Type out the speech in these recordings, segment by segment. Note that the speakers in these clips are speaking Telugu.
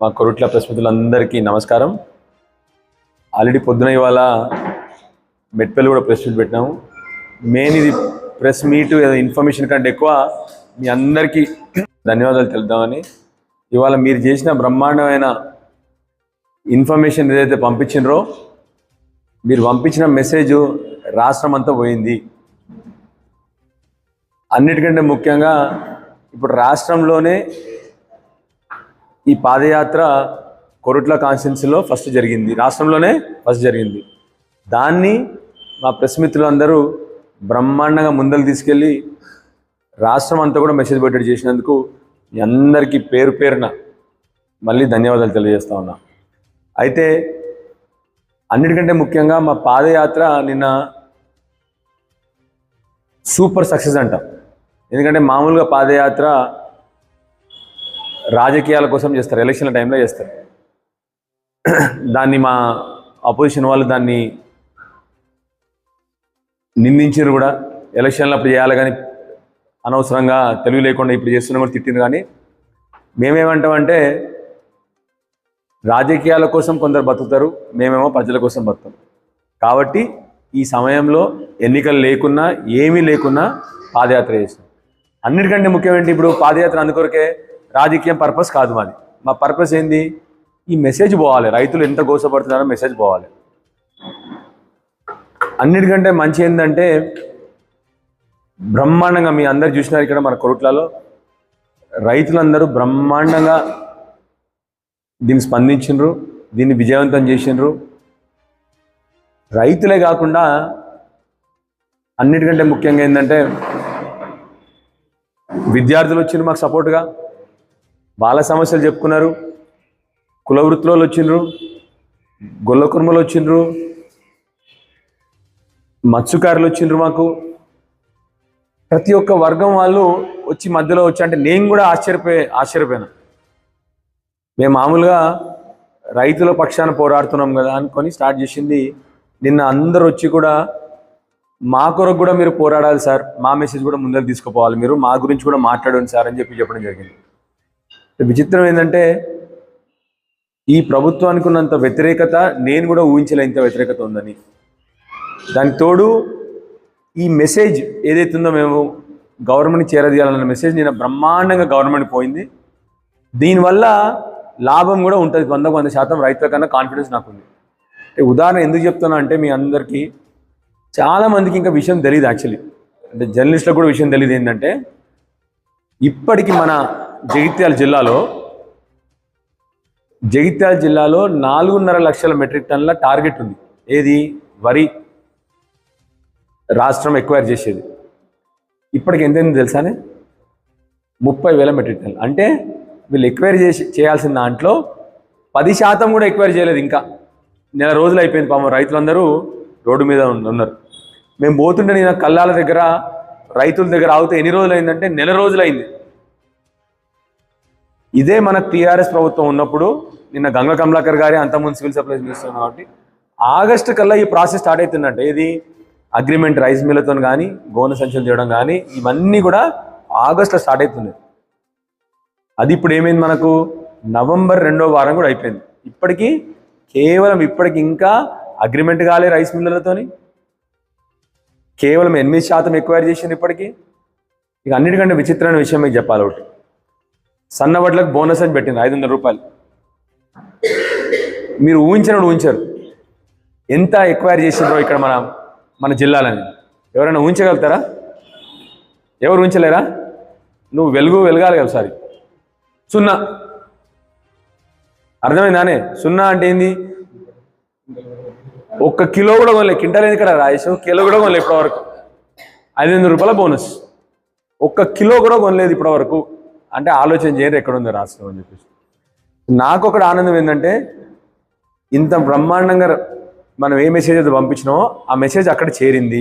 మా కొరుట్ల ప్రస్మితులందరికీ నమస్కారం. ఆల్రెడీ పొద్దున ఇవాళ మెట్పల్లి కూడా ప్రెస్ మీట్ పెట్టినాము. మెయిన్ ఇది ప్రెస్ మీట్ ఇన్ఫర్మేషన్ కంటే ఎక్కువ మీ అందరికీ ధన్యవాదాలు తెలుద్దామని. ఇవాళ మీరు చేసిన బ్రహ్మాండమైన ఇన్ఫర్మేషన్ ఏదైతే పంపించినరో మీరు పంపించిన మెసేజ్ రాష్ట్రం అంతా పోయింది. అన్నిటికంటే ముఖ్యంగా ఇప్పుడు రాష్ట్రంలోనే ఈ పాదయాత్ర కొరుట్ల కాన్స్టిట్యున్సీలో ఫస్ట్ జరిగింది. రాష్ట్రంలోనే ఫస్ట్ జరిగింది. దాన్ని మా ప్రెస్ మిత్రులందరూ బ్రహ్మాండంగా ముందలు తీసుకెళ్ళి రాష్ట్రం అంతా కూడా మెసేజ్ పెట్టేది చేసినందుకు మీ అందరికీ పేరు పేరున మళ్ళీ ధన్యవాదాలు తెలియజేస్తా ఉన్నా. అయితే అన్నిటికంటే ముఖ్యంగా మా పాదయాత్ర నిన్న సూపర్ సక్సెస్ అంట. ఎందుకంటే మామూలుగా పాదయాత్ర రాజకీయాల కోసం చేస్తారు ఎలక్షన్ల టైంలో చేస్తారు. దాన్ని మా అపోజిషన్ వాళ్ళు దాన్ని నిందించారు కూడా. ఎలక్షన్లు అప్పుడు చేయాలి కానీ అనవసరంగా తెలుగు లేకుండా ఇప్పుడు చేస్తున్నా కూడా తిట్టింది కానీ మేమేమంటామంటే రాజకీయాల కోసం కొందరు బతుకుతారు మేమేమో ప్రజల కోసం బతుకుతాం. కాబట్టి ఈ సమయంలో ఎన్నికలు లేకున్నా ఏమీ లేకున్నా పాదయాత్ర చేసినాం అన్నిటికంటే ముఖ్యమేంటి ఇప్పుడు పాదయాత్ర అందుకొరకే రాజకీయం పర్పస్ కాదు మాది. మా పర్పస్ ఏంది? ఈ మెసేజ్ పోవాలి. రైతులు ఎంత గోసపడుతున్నారో మెసేజ్ పోవాలి. అన్నిటికంటే మంచి ఏంటంటే బ్రహ్మాండంగా మీ అందరు చూసినారు ఇక్కడ మన కొరుట్లలో. రైతులందరూ బ్రహ్మాండంగా దీన్ని స్పందించిండ్రు దీన్ని విజయవంతం చేసిండ్రు. రైతులే కాకుండా అన్నిటికంటే ముఖ్యంగా ఏంటంటే విద్యార్థులు వచ్చిండ్రు మాకు సపోర్ట్గా వాళ్ళ సమస్యలు చెప్పుకున్నారు. కుల వృత్తిలో వచ్చిండ్రు. గొల్ల కుర్మలు వచ్చిండ్రు. మత్స్యకారులు వచ్చిండ్రు మాకు. ప్రతి ఒక్క వర్గం వాళ్ళు వచ్చి మధ్యలో వచ్చి అంటే నేను కూడా ఆశ్చర్యపోయి ఆశ్చర్యపోయాను. మేము మామూలుగా రైతుల పక్షాన పోరాడుతున్నాం కదా అనుకొని స్టార్ట్ చేసింది. నిన్న అందరు వచ్చి కూడా మా కొరకు కూడా మీరు పోరాడాలి సార్. మా మెసేజ్ కూడా ముందరకు తీసుకుపోవాలి. మీరు మా గురించి కూడా మాట్లాడండి సార్ అని చెప్పి చెప్పడం జరిగింది. విచిత్రం ఏంటంటే ఈ ప్రభుత్వానికి ఉన్నంత వ్యతిరేకత నేను కూడా ఊహించలేంత వ్యతిరేకత ఉందని. దానికి తోడు ఈ మెసేజ్ ఏదైతే ఉందో మేము గవర్నమెంట్ చేరదీయాలన్న మెసేజ్ నేను బ్రహ్మాండంగా గవర్నమెంట్ పోయింది. దీనివల్ల లాభం కూడా ఉంటుంది వందకు వంద శాతం రైతుల కన్నా కాన్ఫిడెన్స్ నాకు ఉంది ఉదాహరణ ఎందుకు చెప్తున్నా అంటే మీ అందరికీ చాలామందికి ఇంకా విషయం తెలియదు యాక్చువల్లీ అంటే జర్నలిస్టులకు కూడా విషయం తెలియదు ఏంటంటే ఇప్పటికీ మన జగిత్యాల జిల్లాలో జగిత్యాల జిల్లాలో నాలుగున్నర లక్షల మెట్రిక్ టన్నుల టార్గెట్ ఉంది. ఏది? వరి. రాష్ట్రం ఎక్వైర్ చేసేది. ఇప్పటికి ఎంతైంది తెలుసానే ముప్పై వేల మెట్రిక్ టన్నులు. అంటే వీళ్ళు ఎక్వైర్ చేసి చేయాల్సిన దాంట్లో పది శాతం కూడా ఎక్వైర్ చేయలేదు ఇంకా. నెల రోజులు అయిపోయింది పాపం రైతులందరూ రోడ్డు మీద ఉన్నారు. మేము పోతుంటే నేను కల్లాల దగ్గర రైతుల దగ్గర ఆగితే ఎన్ని రోజులు అయిందంటే నెల రోజులు అయింది. ఇదే మన టీఆర్ఎస్ ప్రభుత్వం ఉన్నప్పుడు నిన్న గంగ కమలాకర్ గారి అంతకుముందు సివిల్ సప్లైస్ మినిస్టర్ కాబట్టి ఆగస్టు కల్లా ఈ ప్రాసెస్ స్టార్ట్ అవుతుందంట. ఏది? అగ్రిమెంట్ రైస్ మిల్లతో కానీ గోనె సంచులు చేయడం కానీ ఇవన్నీ కూడా ఆగస్టులో స్టార్ట్ అవుతున్నాయి. అది ఇప్పుడు ఏమైంది మనకు? నవంబర్ రెండో వారం కూడా అయిపోయింది. ఇప్పటికీ కేవలం ఇప్పటికి ఇంకా అగ్రిమెంట్ కాలే రైస్ మిల్లలతోని. కేవలం ఎనిమిది శాతం ఎక్వైర్ చేసింది ఇప్పటికీ. ఇక అన్నిటికంటే విచిత్రమైన విషయం మీకు చెప్పాలి ఒకటి. సన్నవడ్లకు బోనస్ అని పెట్టింది ఐదు వందల రూపాయలు. మీరు ఊహించినప్పుడు ఊహించారు. ఎంత ఎక్వైర్ చేసిండ్రో ఇక్కడ మన మన జిల్లాలని. ఎవరైనా ఊహించగలుగుతారా? ఎవరు ఊహించలేరా? నువ్వు వెలుగు వెలగాలి కదా ఒకసారి. సున్నా. అర్థమైందానే సున్నా అంటే ఏంది? ఒక్క కిలో కూడా కొనలే. కింటల్ ఇక్కడ? రాజేష్? కిలో కూడా కొనలేదు ఇప్పటివరకు. ఐదు వందల రూపాయల బోనస్. ఒక్క కిలో కూడా కొనలేదు ఇప్పటి వరకు అంటే ఆలోచన చేయరు ఎక్కడ ఉందో రాష్ట్రం అని చెప్పేసి. నాకు ఒకటి ఆనందం ఏంటంటే ఇంత బ్రహ్మాండంగా మనం ఏ మెసేజ్ అయితే పంపించినామో ఆ మెసేజ్ అక్కడ చేరింది.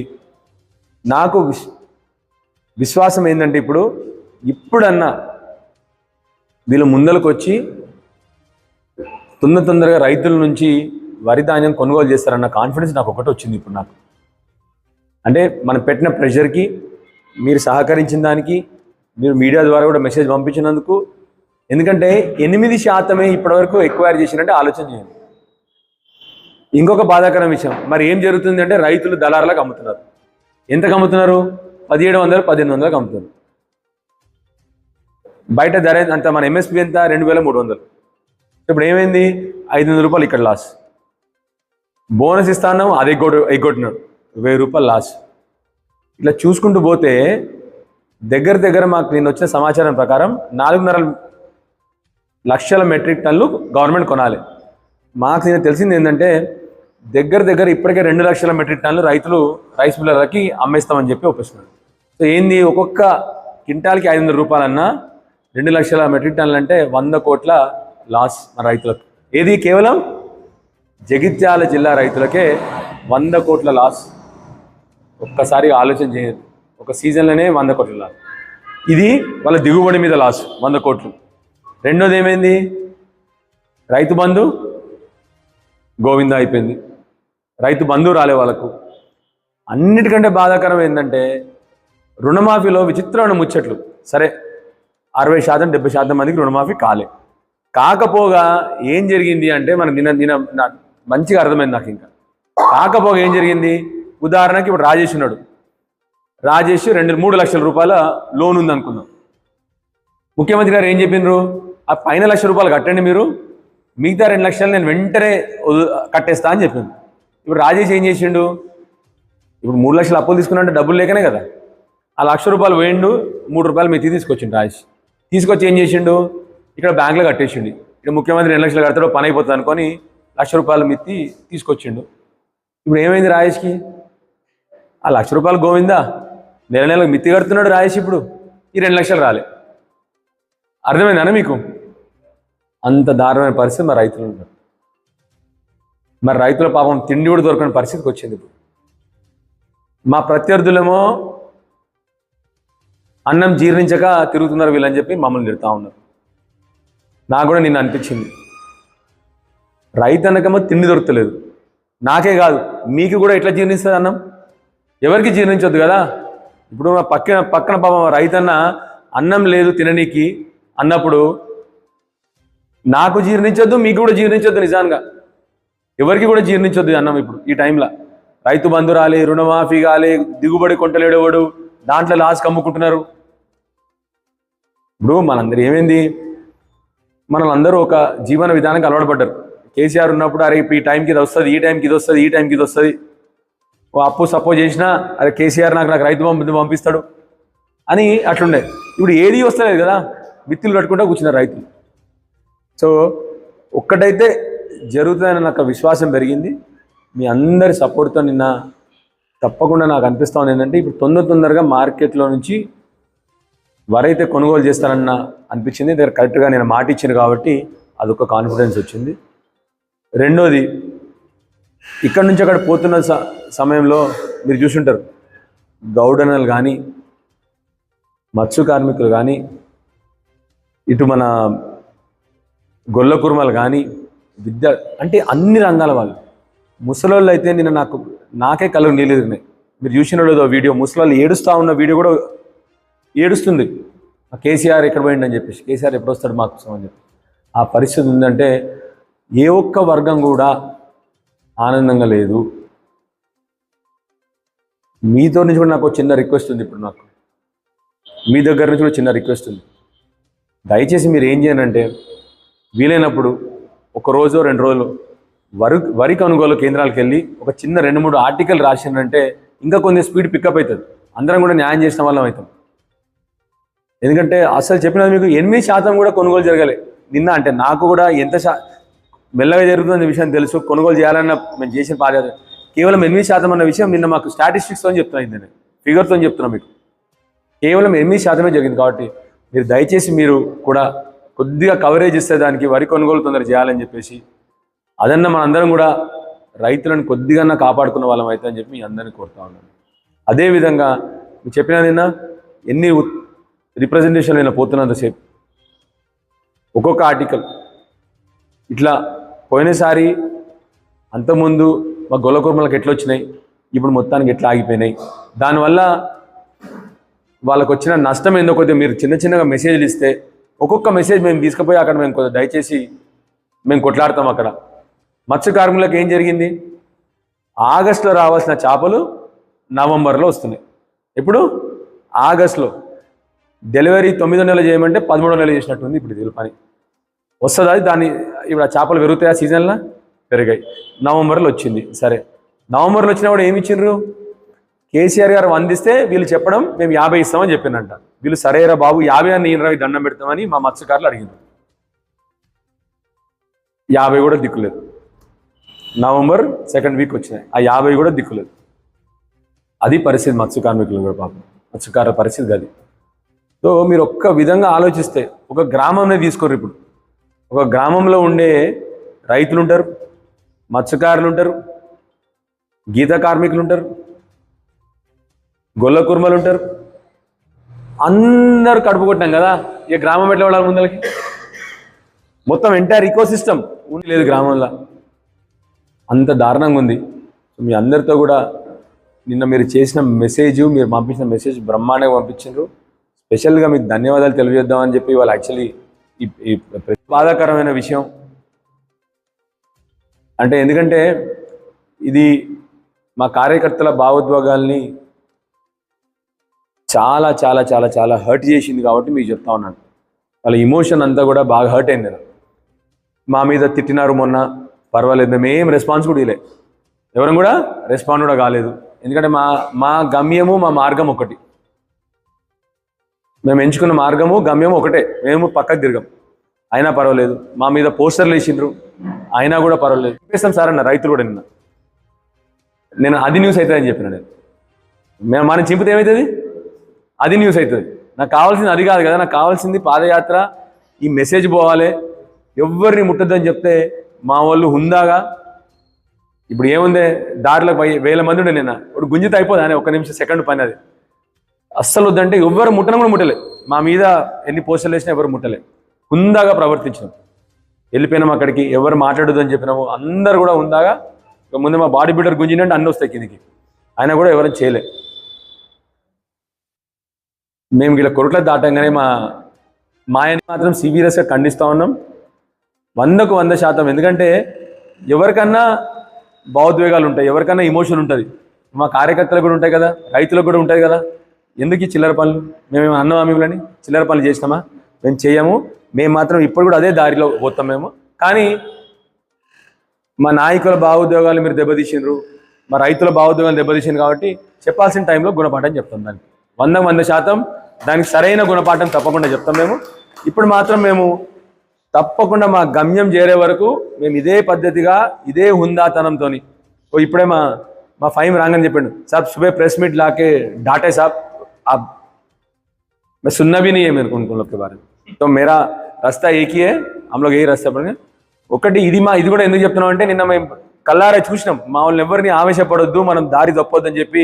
నాకు విశ్వాసం ఏంటంటే ఇప్పుడు ఇప్పుడన్నా వీళ్ళు ముందలకు వచ్చి తొందర తొందరగా రైతుల నుంచి వరి ధాన్యం కొనుగోలు చేస్తారన్న కాన్ఫిడెన్స్ నాకు ఒకటి వచ్చింది ఇప్పుడు నాకు. అంటే మనం పెట్టిన ప్రెషర్కి మీరు సహకరించిన దానికి మీరు మీడియా ద్వారా కూడా మెసేజ్ పంపించినందుకు ఎందుకంటే ఎనిమిది శాతమే ఇప్పటివరకు ఎక్వైర్ చేసినట్టే ఆలోచన చేయండి. ఇంకొక బాధాకరం విషయం మరి ఏం జరుగుతుంది అంటే రైతులు దళారులకు అమ్ముతున్నారు. ఎంతకు అమ్ముతున్నారు? పదిహేడు వందలు పద్దెనిమిది వందలకు అమ్ముతున్నారు. బయట ధర అంత మన ఎంఎస్పి ఎంత? రెండు వేల మూడు వందలు. ఇప్పుడు ఏమైంది? ఐదు వందల రూపాయలు ఇక్కడ లాస్ బోనస్ ఇస్తాను అది ఎగ్గొట్టు ఎగ్గొట్టినాడు. వెయ్యి రూపాయలు లాస్ ఇట్లా చూసుకుంటూ పోతే దగ్గర దగ్గర మాకు నేను వచ్చిన సమాచారం ప్రకారం నాలుగున్నర లక్షల మెట్రిక్ టన్నులు గవర్నమెంట్ కొనాలి. మాకు నేను తెలిసింది ఏంటంటే దగ్గర దగ్గర ఇప్పటికే రెండు లక్షల మెట్రిక్ టన్నులు రైతులు రైస్ మిల్లర్లకి అమ్మేస్తామని చెప్పి ఒప్పిస్తున్నారు సో ఏంది ఒక్కొక్క క్వింటాల్కి ఐదు వందల రూపాయలన్నా రెండు లక్షల మెట్రిక్ టన్నులు అంటే వంద కోట్ల లాస్ మన రైతులకు. ఏది కేవలం జగిత్యాల జిల్లా రైతులకే వంద కోట్ల లాస్. ఒక్కసారి ఆలోచన చేయదు ఒక సీజన్లోనే వంద కోట్ల లాస్. ఇది వాళ్ళ దిగుబడి మీద లాస్ వంద కోట్లు. రెండోది ఏమైంది? రైతు బంధు గోవింద అయిపోయింది. రైతు బంధు రాలే వాళ్ళకు. అన్నిటికంటే బాధాకరం ఏంటంటే రుణమాఫీలో విచిత్రమైన ముచ్చట్లు. సరే అరవై శాతం డెబ్బై శాతం మందికి రుణమాఫీ కాలే. కాకపోగా ఏం జరిగింది అంటే మనకు నిన్న నిన్న మంచిగా అర్థమైంది నాకు ఇంకా. కాకపోగా ఏం జరిగింది? ఉదాహరణకి ఇప్పుడు రాజేష్ ఉన్నాడు. రాజేష్ రెండు మూడు లక్షల రూపాయల లోన్ ఉంది అనుకుందాం ముఖ్యమంత్రి గారు ఏం చెప్పిండ్రు? ఆ పైన లక్ష రూపాయలు కట్టండి మీరు. మిగతా రెండు లక్షలు నేను వెంటనే కట్టేస్తా అని చెప్పింది ఇప్పుడు రాజేష్ ఏం చేసిండు? ఇప్పుడు మూడు లక్షలు అప్పులు తీసుకున్నట్టు డబ్బులు లేకనే కదా. ఆ లక్ష రూపాయలు పోయిండు మూడు రూపాయలు మెత్తి తీసుకొచ్చిండు రాజేష్. తీసుకొచ్చి ఏం చేసిండు? ఇక్కడ బ్యాంకులో కట్టేసిండు. ఇక్కడ ముఖ్యమంత్రి రెండు లక్షలు కడతాడో పని అయిపోతుంది అనుకొని లక్ష రూపాయలు మెత్తి తీసుకొచ్చిండు. ఇప్పుడు ఏమైంది రాజేష్కి? ఆ లక్ష రూపాయలు గోవిందా? నెల నెలకు మిత్తి కడుతున్నాడు రాయేసి ఇప్పుడు. ఈ రెండు లక్షలు రాలే. అర్థమైందా మీకు? అంత దారుణమైన పరిస్థితి మా రైతులు ఉన్నారు. మరి రైతుల పాపం తిండి కూడా దొరకని పరిస్థితికి వచ్చింది ఇప్పుడు. మా ప్రత్యర్థులేమో అన్నం జీర్ణించక తిరుగుతున్నారు వీళ్ళని చెప్పి మమ్మల్ని తిడతా ఉన్నారు. నాకు కూడా నిన్ను అనిపించింది. రైతు అనకమో తిండి దొరకలేదు నాకే కాదు మీకు కూడా ఎట్లా జీర్ణిస్తుంది అన్నం? ఎవరికి జీర్ణించొద్దు కదా? ఇప్పుడు పక్కన పక్కన పాపం రైతన్న అన్నం లేదు తిననీకి అన్నప్పుడు నాకు జీర్ణించొద్దు మీకు కూడా జీర్ణించొద్దు నిజానికి ఎవరికి కూడా జీర్ణించొద్దు అన్నం ఇప్పుడు ఈ టైంలో. రైతు బంధు రాలి రుణమాఫీ కాలే దిగుబడి కొంటలేడేవాడు దాంట్లో లాస్ కమ్ముకుంటున్నారు. ఇప్పుడు మనందరూ ఏమైంది? మనలందరూ ఒక జీవన విధానానికి అలవాటు పడ్డారు. కేసీఆర్ ఉన్నప్పుడు అరే ఇప్పుడు ఈ టైంకి ఇది వస్తుంది ఈ టైంకి ఇది వస్తుంది ఈ టైంకి ఇది వస్తుంది. అప్పు సపోజ్ చేసినా అరే కేసీఆర్ నాకు నాకు రైతు పంపి పంపిస్తాడు అని అట్లుండే. ఇప్పుడు ఏది వస్తలేదు కదా విత్తులు కట్టుకుంటూ కూర్చున్నారు రైతులు. సో ఒక్కటైతే జరుగుతుందని నాకు విశ్వాసం పెరిగింది. మీ అందరి సపోర్ట్తో నిన్న తప్పకుండా నాకు అనిపిస్తా ఏంటంటే ఇప్పుడు తొందర తొందరగా మార్కెట్లో నుంచి వరైతే కొనుగోలు చేస్తానన్న అనిపించింది. దగ్గర కరెక్ట్గా నేను మాట ఇచ్చాను కాబట్టి అదొక కాన్ఫిడెన్స్ వచ్చింది. రెండోది ఇక్కడ నుంచి అక్కడ పోతున్న స- సమయంలో మీరు చూసుంటారు. గౌడనలు కానీ మత్స్య కార్మికులు కానీ ఇటు మన గొల్ల కుర్మలు కానీ విద్య అంటే అన్ని రంగాల వాళ్ళు. ముసలోళ్ళు అయితే నిన్న నాకు నాకే కళ్ళు నీళ్ళు మీరు చూసిన లేదో వీడియో ముసలోళ్ళు ఏడుస్తూ ఉన్న వీడియో కూడా ఏడుస్తుంది. ఆ కేసీఆర్ ఎక్కడ పోయిండని చెప్పేసి కేసీఆర్ ఎప్పుడు వస్తాడు మాకు అని చెప్పి. ఆ పరిస్థితి ఉందంటే ఏ ఒక్క వర్గం కూడా ఆనందంగా లేదు. మీతో నుంచి కూడా నాకు ఒక చిన్న రిక్వెస్ట్ ఉంది ఇప్పుడు నాకు. మీ దగ్గర నుంచి కూడా చిన్న రిక్వెస్ట్ ఉంది. దయచేసి మీరు ఏం చేయనంటే వీలైనప్పుడు ఒక రోజు రెండు రోజులు వరి వరి కొనుగోలు కేంద్రాలకు వెళ్ళి ఒక చిన్న రెండు మూడు ఆర్టికల్ రాసిందంటే ఇంకా కొంచెం స్పీడ్ పికప్ అవుతుంది. అందరం కూడా న్యాయం చేసిన వాళ్ళం అవుతాం. ఎందుకంటే అసలు చెప్పినది మీకు ఎనిమిది శాతం కూడా కొనుగోలు జరగలే. నిన్న అంటే నాకు కూడా ఎంత శా మెల్లగా జరుగుతుందనే విషయం తెలుసు కొనుగోలు చేయాలన్న మేము చేసిన బాధ్యత కేవలం ఎనిమిది శాతం అన్న విషయం నిన్న మాకు స్టాటిస్టిక్స్తో చెప్తున్నాను నేను ఫిగర్తో చెప్తున్నా మీకు. కేవలం ఎనిమిది శాతమే జరిగింది కాబట్టి మీరు దయచేసి మీరు కూడా కొద్దిగా కవరేజ్ ఇస్తే దానికి వరి కొనుగోలు తొందర చేయాలని చెప్పేసి అదన్న మనందరం కూడా రైతులను కొద్దిగా కాపాడుకున్న వాళ్ళం అయితే అని చెప్పి మీ అందరినీ కోరుతా ఉన్నాను. అదేవిధంగా మీరు చెప్పిన నిన్న ఎన్ని రిప్రజెంటేషన్ నేను పోతున్నంతసేపు ఒక్కొక్క ఆర్టికల్ ఇట్లా పోయినసారి అంతకుముందు మా గొల్ల కుర్మలకు ఎట్లా వచ్చినాయి ఇప్పుడు మొత్తానికి ఎట్లా ఆగిపోయినాయి? దానివల్ల వాళ్ళకు వచ్చిన నష్టం ఏందో కొద్దిగా మీరు చిన్న చిన్నగా మెసేజ్లు ఇస్తే ఒక్కొక్క మెసేజ్ మేము తీసుకుపోయి అక్కడ మేము కొద్దిగా దయచేసి మేము కొట్లాడతాం అక్కడ. మత్స్య కార్మికులకు ఏం జరిగింది? ఆగస్టులో రావాల్సిన చేపలు నవంబర్లో వస్తున్నాయి. ఇప్పుడు ఆగస్టులో డెలివరీ తొమ్మిదో నెల చేయమంటే పదమూడో నెల చేసినట్టుంది ఇప్పుడు ఇది పని. వస్తుంది అది దాన్ని ఇప్పుడు ఆ చేపలు పెరుగుతాయి? ఆ సీజన్లో పెరిగాయి. నవంబర్లో వచ్చింది. సరే. నవంబర్లో వచ్చినప్పుడు ఏమి ఇచ్చిండ్రు? కేసీఆర్ గారు అందిస్తే వీళ్ళు చెప్పడం మేము యాభై ఇస్తామని చెప్పిందంట వీళ్ళు సరేరా బాబు యాభై అని నేను దండం పెడతామని మా మత్స్యకారులు అడిగింది యాభై కూడా దిక్కులేదు. నవంబర్ సెకండ్ వీక్ వచ్చినాయి. ఆ యాభై కూడా దిక్కులేదు. అది పరిస్థితి మత్స్య కార్మికులు కూడా పాపం. మత్స్యకారుల పరిస్థితి అది. సో మీరు ఒక్క విధంగా ఆలోచిస్తే ఒక గ్రామంనే తీసుకోరు ఇప్పుడు. ఒక గ్రామంలో ఉండే రైతులు ఉంటారు మత్స్యకారులు ఉంటారు గీత కార్మికులు ఉంటారు గొల్ల కుర్మలు ఉంటారు అందరు కడుపు కొట్టినాం కదా ఇక గ్రామం ఎట్లా ఉండాలి ముందలకి? మొత్తం ఎంటైర్ ఇకో సిస్టమ్ ఉంది లేదు గ్రామంలో. అంత దారుణంగా ఉంది. సో మీ అందరితో కూడా నిన్న మీరు చేసిన మెసేజ్ మీరు పంపించిన మెసేజ్ బ్రహ్మాండంగా పంపించారు స్పెషల్గా మీకు ధన్యవాదాలు తెలియజేద్దామని చెప్పి వాళ్ళు యాక్చువల్లీ ఈ బాధాకరమైన విషయం. అంటే ఎందుకంటే ఇది మా కార్యకర్తల భావోద్వేగాల్ని చాలా చాలా చాలా చాలా హర్ట్ చేసింది కాబట్టి మీకు చెప్తా ఉన్నాను. వాళ్ళ ఇమోషన్ అంతా కూడా బాగా హర్ట్ అయింది మా మీద తిట్టినారు మొన్న పర్వాలేదు మేము ఏం రెస్పాన్స్ కూడా ఇలే ఎవరం కూడా రెస్పాండ్ కూడా కాలేదు. ఎందుకంటే మా మా గమ్యము మా మార్గం ఒకటి. మేము ఎంచుకున్న మార్గము గమ్యము ఒకటే. మేము పక్కకు తిరగం. అయినా పర్వాలేదు. మా మీద పోస్టర్లు వేసిండ్రు. అయినా కూడా పర్వాలేదు. చెప్పేస్తాం సార్ అన్న రైతులు కూడా నిన్న. నేను అది న్యూస్ అవుతుంది అని చెప్పిన నేను. మేము మనం చింపితే ఏమవుతుంది అది న్యూస్ అవుతుంది. నాకు కావాల్సింది అది కాదు కదా. నాకు కావాల్సింది పాదయాత్ర ఈ మెసేజ్ పోవాలి. ఎవరిని ముట్టద్దని చెప్తే మా వాళ్ళు హుందాగా. ఇప్పుడు ఏముంది? దారిలో వేల మంది ఉండే నిన్న. ఇప్పుడు గుంజిత అయిపోదు. అని ఒక నిమిషం సెకండ్ పని అది. అస్సలు వద్దంటే ఎవ్వరు ముట్టడం కూడా ముట్టలే. మా మీద ఎన్ని పోస్టర్లు వేసినా ఎవరు ముట్టలే. హుందాగా ప్రవర్తించినాం. వెళ్ళిపోయినాం అక్కడికి ఎవరు మాట్లాడదు అని చెప్పినాము. అందరు కూడా ఉందాగా ఇక ముందు మా బాడీ బిల్డర్ గుంజినంటే అన్ని వస్తాయి కిందికి. ఆయన కూడా ఎవరైనా చేయలే. మేము ఇలా కొరట్ల దాటంగానే మా మాయని మాత్రం సీరియస్గా ఖండిస్తూ ఉన్నాం. వందకు వంద శాతం. ఎందుకంటే ఎవరికన్నా భావోద్వేగాలు ఉంటాయి ఎవరికన్నా ఇమోషన్ ఉంటుంది. మా కార్యకర్తలకు కూడా ఉంటాయి కదా రైతులకు కూడా ఉంటాయి కదా. ఎందుకు ఈ చిల్లర పనులు? మేము అన్నం హామీలని చిల్లర పనులు చేసినామా? మేము చేయము. మేము మాత్రం ఇప్పుడు కూడా అదే దారిలో పోతాం మేము. కానీ మా నాయకుల భావోద్యోగాలు మీరు దెబ్బతీసినారు మా రైతుల భావోద్యోగాలు దెబ్బతీసింది కాబట్టి చెప్పాల్సిన టైంలో గుణపాఠం చెప్తాం దానికి. వంద వంద శాతం దానికి సరైన గుణపాఠం తప్పకుండా చెప్తాం మేము. ఇప్పుడు మాత్రం మేము తప్పకుండా మా గమ్యం చేరే వరకు మేము ఇదే పద్ధతిగా ఇదే హుందాతనంతో ఇప్పుడే మా మా ఫైమ్ రాంగని చెప్పాడు. చెప్పిండు సాబ్ సుబే ప్రెస్ మీట్ లాకే డాటే సాబ్. आप मैं सुनना भी नहीं है मेरे को उनको लोग के बारे में तो मेरा रास्ता एक ही है हम लोग यही रास्ता పడిన ఒకటి ఇది మా ఇది కూడా ఎందుకు చెప్తున్నాం అంటే నిన్న మేము కల్లారా చూసినాం మా వాళ్ళని ఎవరిని ఆవేశపడొద్దు మనం దారి తప్పొద్దు అని చెప్పి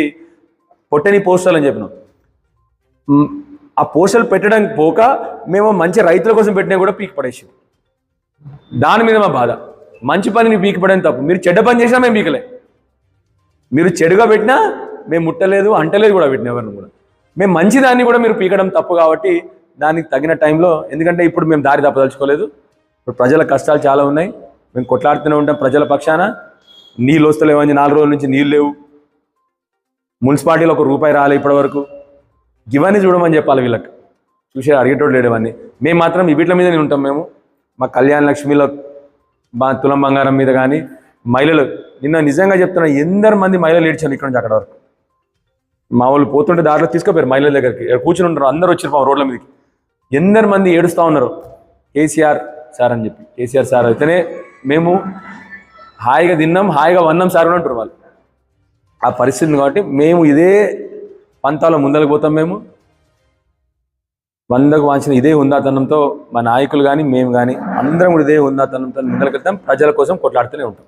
పొట్టని పోస్టర్లు అని చెప్పినాం మ్, ఆ పోస్టర్లు పెట్టడానికి పోక మేము మంచి రైతుల కోసం పెట్టినా కూడా పీక్ పడేసి దాని మీద మా బాధ మంచి పనిని పీకి పడని తప్పు మీరు చెడ్డ పని చేసినా మేము పీకలే మీరు చెడుగా పెట్టినా మేము ముట్టలేదు అంటలేదు కూడా పెట్టిన ఎవరిని కూడా మేము మంచిదాన్ని కూడా మీరు పీకడం తప్పు కాబట్టి దానికి తగిన టైంలో ఎందుకంటే ఇప్పుడు మేము దారి తప్పదలుచుకోలేదు ఇప్పుడు ప్రజల కష్టాలు చాలా ఉన్నాయి. మేము కొట్లాడుతూనే ఉంటాం ప్రజల పక్షాన. నీళ్ళు వస్తలేవని నాలుగు రోజుల నుంచి నీళ్ళు లేవు. మున్సిపాలిటీలో ఒక రూపాయి రాలే ఇప్పటి వరకు ఇవన్నీ చూడమని చెప్పాలి వీళ్ళకి. చూసే అడిగేటోడు లేడేవన్నీ మేము మాత్రం వీటి మీదనే ఉంటాం మేము. మా కళ్యాణ లక్ష్మిలో మా తులం బంగారం మీద కానీ మహిళలు నిన్న నిజంగా చెప్తున్నా ఎందరు మంది మహిళలు ఏడ్చారు ఇక్కడ నుంచి అక్కడ వరకు. మా వాళ్ళు పోతుంటే దారిలో తీసుకుపోయారు మహిళల దగ్గరికి. కూర్చుని ఉంటారు అందరూ వచ్చారు మా రోడ్ల మీదకి. ఎందరు మంది ఏడుస్తూ ఉన్నారు. కేసీఆర్ సార్ అని చెప్పి. కేసీఆర్ సార్ అయితేనే మేము హాయిగా తిన్నాం హాయిగా వన్నాం సార్ అని అంటారు వాళ్ళు. ఆ పరిస్థితి కాబట్టి మేము ఇదే పంతాలో ముందరకు పోతాం మేము. వందకు వాంచిన ఇదే ఉందాతనంతో మా నాయకులు కానీ మేము కానీ అందరం కూడా ఇదే ఉందాతనంతో ముందరకు వెళ్తాం ప్రజల కోసం కొట్లాడుతూనే ఉంటాం.